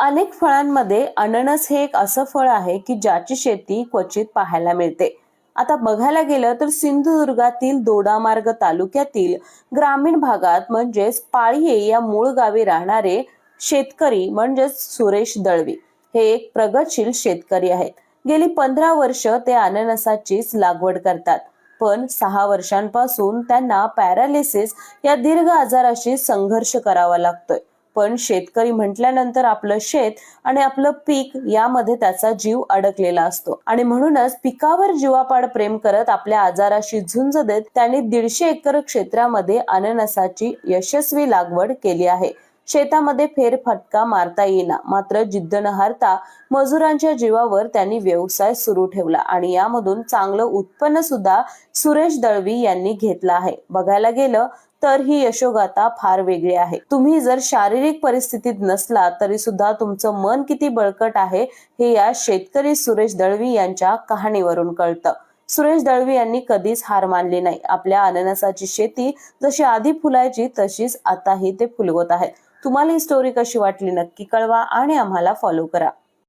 अनेक फळांमध्ये अननस हे एक असं फळ आहे की ज्याची शेती क्वचित पाहायला मिळते. आता बघायला गेलं तर सिंधुदुर्गातील दोडामार्ग तालुक्यातील ग्रामीण भागात म्हणजेच पाळीये या मूळ गावी राहणारे शेतकरी म्हणजेच सुरेश दळवी हे एक प्रगतशील शेतकरी आहेत. गेली पंधरा वर्ष ते अननसाचीच लागवड करतात. पण सहा वर्षांपासून त्यांना पॅरालिसिस या दीर्घ आजाराशी संघर्ष करावा लागतोय. पण शेतकरी म्हटल्यानंतर आपलं शेत आणि आपलं पीक यामध्ये त्याचा जीव अडकलेला असतो. आणि म्हणूनच पिकावर जीवापाड प्रेम करत आपल्या आजाराशी झुंज देत त्यांनी दीडशे एकर क्षेत्रामध्ये अननसाची यशस्वी लागवड केली आहे. शेतामध्ये फेरफटका मारता येईना मात्र जिद्द न हारता मजुरांच्या जीवावर त्यांनी व्यवसाय सुरू ठेवला आणि यामधून चांगलं उत्पन्न सुद्धा सुरेश दळवी यांनी घेतलं आहे. बघायला गेलं तर ही यशोगाथा फार वेगळी आहे. तुम्ही जर शारीरिक परिस्थितीत नसला तरी सुद्धा तुमचं मन किती बळकट आहे हे या शेतकरी सुरेश दळवी यांच्या कहाणीवरून कळतं. सुरेश दळवी यांनी कधीच हार मानली नाही. आपल्या अननसाची शेती जशी आधी फुलायची तशीच आताही ते फुलवत आहेत. तुम्हाला ही स्टोरी कशी वाटली नक्की कळवा आणि आम्हाला फॉलो करा.